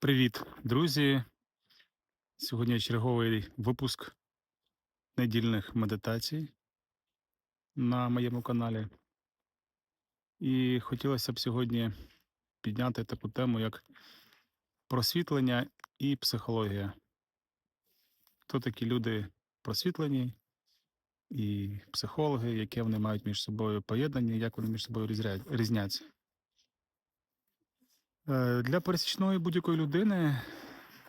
Привіт, друзі! Сьогодні черговий випуск недільних медитацій на моєму каналі. І хотілося б сьогодні підняти таку тему, як просвітлення і психологія. Хто такі люди просвітлені і психологи, яке вони мають між собою поєднання, як вони між собою різняться. Е, Для пересічної будь-якої людини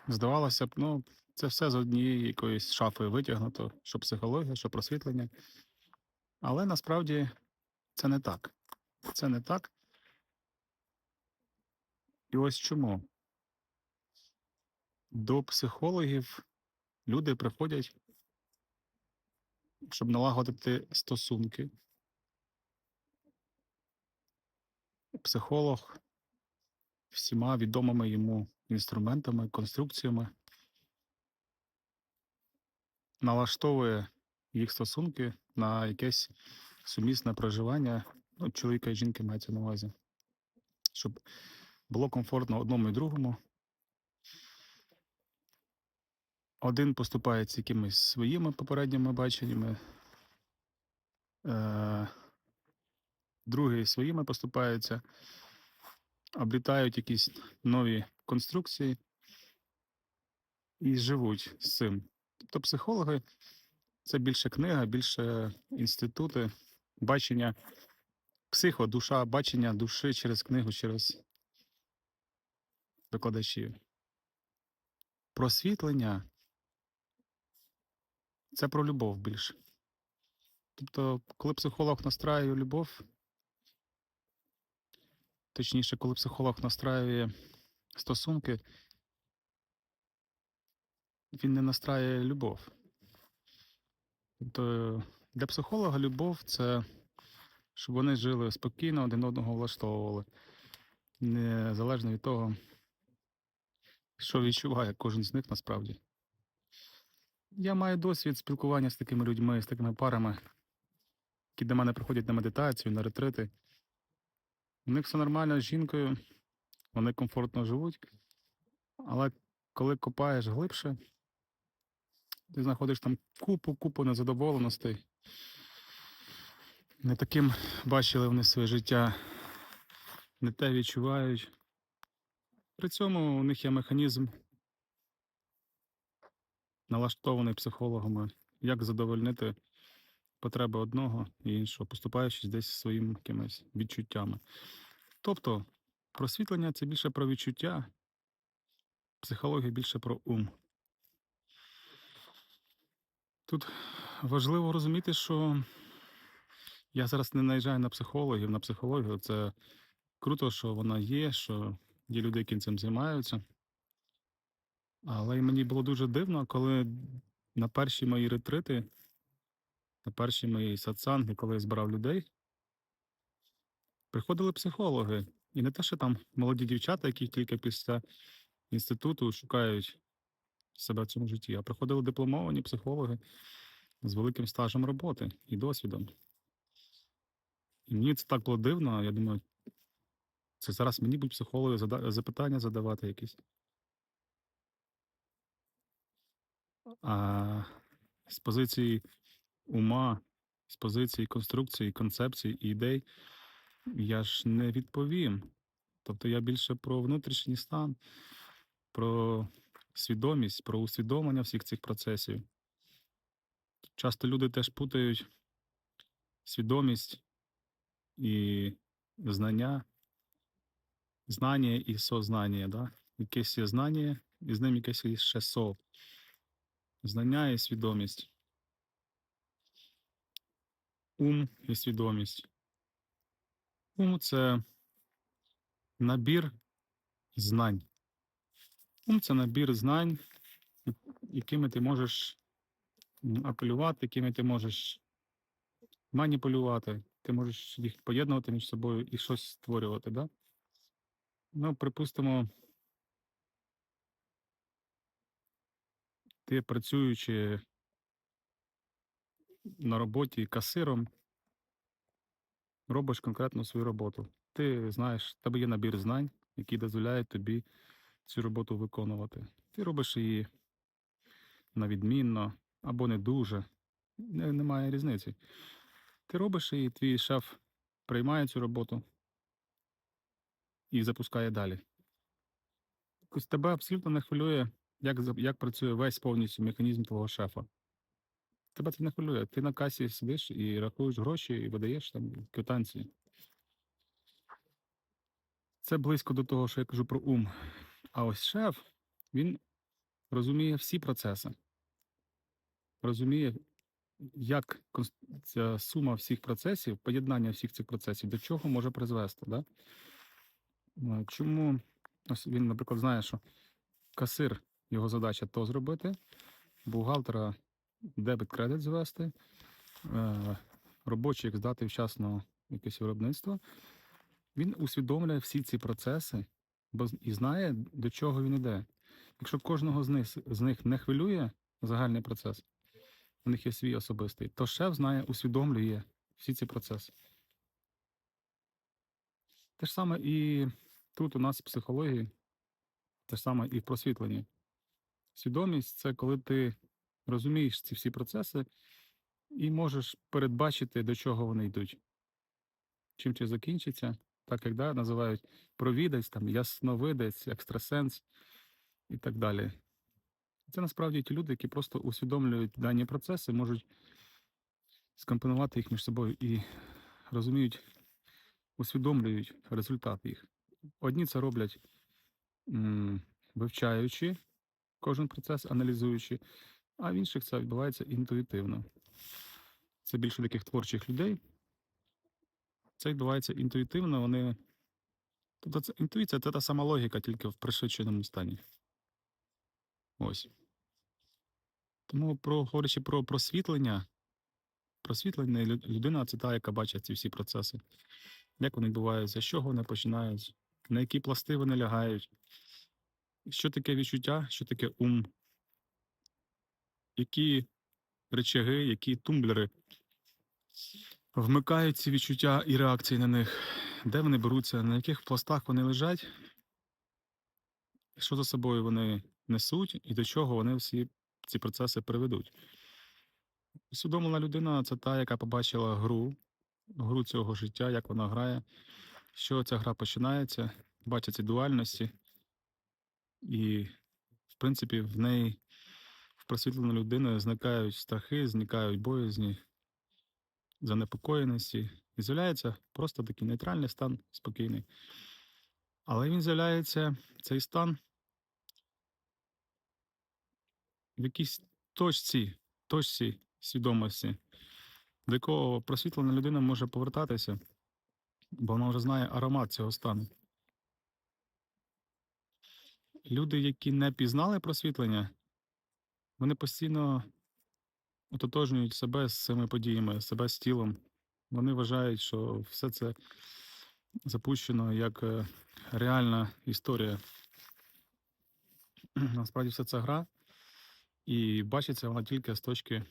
здавалося б, ну, це все з однієї якоїсь шафи витягнуто, що психологія, що просвітлення. Але насправді це не так. Це не так. І ось чому. До психологів люди приходять, щоб налагодити стосунки. Психолог всіма відомими йому інструментами, конструкціями. Налаштовує їх стосунки на якесь сумісне проживання, ну, чоловіка і жінки мається на увазі, щоб було комфортно одному і другому. Один поступає з якимись своїми попередніми баченнями, е, другий своїми поступається, облітають якісь нові конструкції і живуть з цим. Тобто психологи це більше книга, більше інститути, бачення психо, душа, бачення душі через книгу, через викладачів. Просвітлення це про любов більше. Тобто, коли психолог настраює любов, точніше, коли психолог настраює стосунки, він не настраює любов. Тобто для психолога любов це щоб вони жили спокійно, один одного влаштовували, незалежно від того, що відчуває кожен з них насправді. Я маю досвід спілкування з такими людьми, з такими парами, які до мене приходять на медитацію, на ретрити. У них все нормально з жінкою, вони комфортно живуть, але коли копаєш глибше, ти знаходиш там купу, купу незадоволеностей. Не таким бачили вони своє життя, не те відчувають. При цьому у них є механізм, налаштований психологами, як задовольнити потреби одного і іншого, поступаючись десь своїми якимись відчуттями. Тобто, просвітлення це більше про відчуття, психологія більше про ум. Тут важливо розуміти, що я зараз не наїжджаю на психологів, на психологію. Це круто, що вона є, що є люди, які цим займаються. Але мені було дуже дивно, коли на перші мої ретрити, на перші мої сатсанги, коли я збирав людей, приходили психологи. І не те, що там молоді дівчата, які тільки після інституту шукають себе в цьому житті, а приходили дипломовані психологи з великим стажем роботи і досвідом. І мені це так було дивно. Я думаю, це зараз мені будуть психологи зада- запитання задавати якісь. А з позиції ума, з позиції конструкції, концепцій і ідей я ж не відповім. Тобто я більше про внутрішній стан, про свідомість, про усвідомлення всіх цих процесів. Часто люди теж путають свідомість і знання, знання і сознання. Да? Якесь є знання, і з ним якесь є ще со. Знання і свідомість. Ум і свідомість. Ум це набір знань. Ум це набір знань, якими ти можеш апелювати, якими ти можеш маніпулювати, ти можеш їх поєднувати між собою і щось створювати. Да? Ну, припустимо, ти працюючи на роботі касиром, робиш конкретно свою роботу. Ти знаєш, в тебе є набір знань, які дозволяють тобі цю роботу виконувати. Ти робиш її на відмінно або не дуже. Не, немає різниці. Ти робиш і твій шеф приймає цю роботу і запускає далі. Тебе абсолютно не хвилює, як, як працює весь повністю механізм твого шефа. Тебе це не хвилює. Ти на касі сидиш і рахуєш гроші і видаєш там квитанції. Це близько до того, що я кажу про ум. А ось шеф, він розуміє всі процеси. Розуміє, як ця сума всіх процесів, поєднання всіх цих процесів, до чого може призвести. Да? Е, Чому ось він, наприклад, знає, що касир його задача то зробити, бухгалтера дебет-кредит звести, е, робочий як здати вчасно якесь виробництво. Він усвідомлює всі ці процеси і знає, до чого він іде. Якщо кожного з них, з них не хвилює загальний процес, у них є свій особистий, то шеф знає, усвідомлює всі ці процеси. Те ж саме і тут у нас в психології, те ж саме і в просвітленні. Свідомість це коли ти розумієш ці всі процеси і можеш передбачити, до чого вони йдуть. Чим це закінчиться, так як да, називають провідець, там, ясновидець, екстрасенс і так далі. Це насправді ті люди, які просто усвідомлюють дані процеси, можуть скомпонувати їх між собою і розуміють, усвідомлюють результат їх. Одні це роблять вивчаючи кожен процес, аналізуючи, а в інших це відбувається інтуїтивно. Це більше таких творчих людей. Це відбувається інтуїтивно, вони. Тобто це інтуїція це та сама логіка, тільки в пришвидшеному стані. Ось. Тому, про, говорячи про просвітлення, просвітлення людина це та, яка бачить ці всі процеси. Як вони відбуваються, з чого вони починають, на які пласти вони лягають, що таке відчуття, що таке ум, які речаги, які тумблери вмикають ці відчуття і реакції на них, де вони беруться, на яких пластах вони лежать, що за собою вони несуть? І до чого вони всі ці процеси приведуть. Усвідомлена людина це та, яка побачила гру, гру цього життя, як вона грає, що ця гра починається, бачить ці дуальності, і, в принципі, в неї, в просвітленої людини, зникають страхи, зникають боязні, занепокоєності, і з'являється просто такий нейтральний стан, спокійний. Але він з'являється, цей стан, в якійсь точці, точці свідомості, до якого просвітлена людина може повертатися, бо вона вже знає аромат цього стану. Люди, які не пізнали просвітлення, вони постійно ототожнюють себе з цими подіями, себе з тілом. Вони вважають, що все це запущено як е, реальна історія. Насправді все це гра, і бачиться вона тільки з точки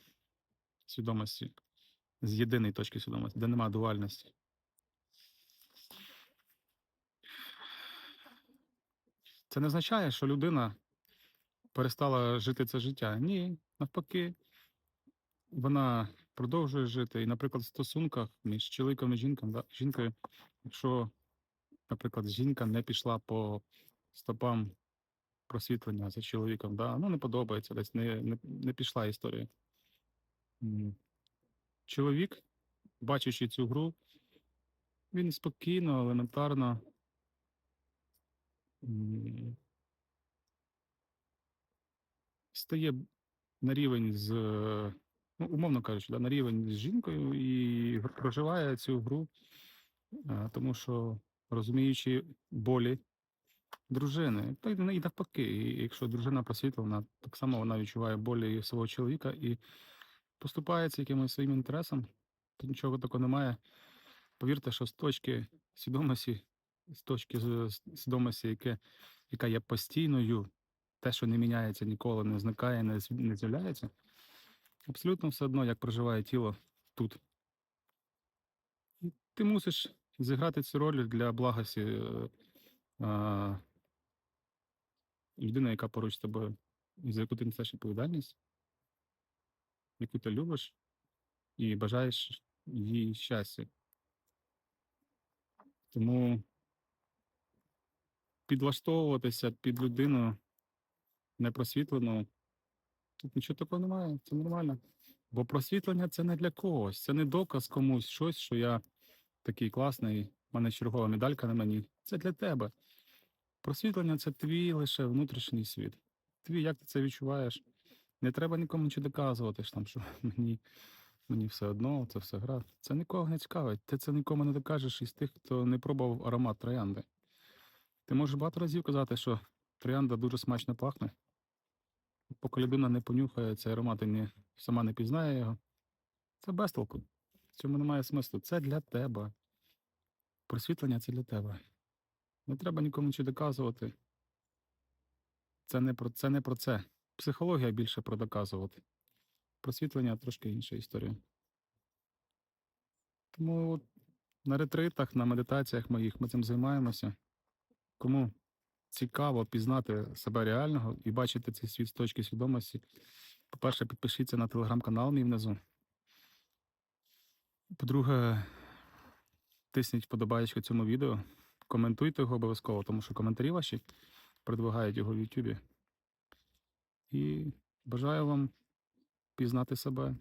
свідомості, з єдиної точки свідомості, де немає дуальності. Це не означає, що людина перестала жити це життя. Ні, навпаки, вона продовжує жити. І, наприклад, в стосунках між чоловіком і жінком, да, жінкою, якщо, наприклад, жінка не пішла по стопам просвітлення за чоловіком, да, ну не подобається, десь не, не, не пішла історія. Чоловік, бачачи цю гру, він спокійно, елементарно. Стає на рівень з, е, ну, умовно кажучи, да, на рівень з жінкою і проживає цю гру, е, тому що розуміючи болі дружини, то й і навпаки, і якщо дружина просвітлена, так само вона відчуває болі свого чоловіка і поступається якимось своїм інтересом, то нічого такого немає. Повірте, що з точки свідомості, з точки свідомості, яке, яка є постійною, те, що не міняється ніколи, не зникає, не, з'являється, абсолютно все одно, як проживає тіло тут. І ти мусиш зіграти цю роль для благості е, е, людина, яка поруч з тобою, за яку ти несеш відповідальність, яку ти любиш і бажаєш їй щастя. Тому підлаштовуватися під людину непросвітлену, тут нічого такого немає, це нормально. Бо просвітлення це не для когось, це не доказ комусь щось, що я такий класний, в мене чергова медалька на мені. Це для тебе. Просвітлення це твій лише внутрішній світ. Твій, як ти це відчуваєш? Не треба нікому нічого доказувати, що там, що мені, мені все одно, це все гра. Це нікого не цікавить. Ти це нікому не докажеш із тих, хто не пробував аромат троянди. Ти можеш багато разів казати, що троянда дуже смачно пахне. Поки людина не понюхає цей аромат і не, сама не пізнає його, це без толку. В цьому немає смислу. Це для тебе. Просвітлення це для тебе. Не треба нікому нічого доказувати. Це не про це. Не про це. Психологія більше про доказувати. Просвітлення трошки інша історія. Тому на ретритах, на медитаціях моїх ми цим займаємося. Кому цікаво пізнати себе реального і бачити цей світ з точки свідомості, по-перше, підпишіться на телеграм-канал мій внизу. По-друге, тисніть вподобаєчку цьому відео, коментуйте його обов'язково, тому що коментарі ваші продвигають його в Ютубі. І бажаю вам пізнати себе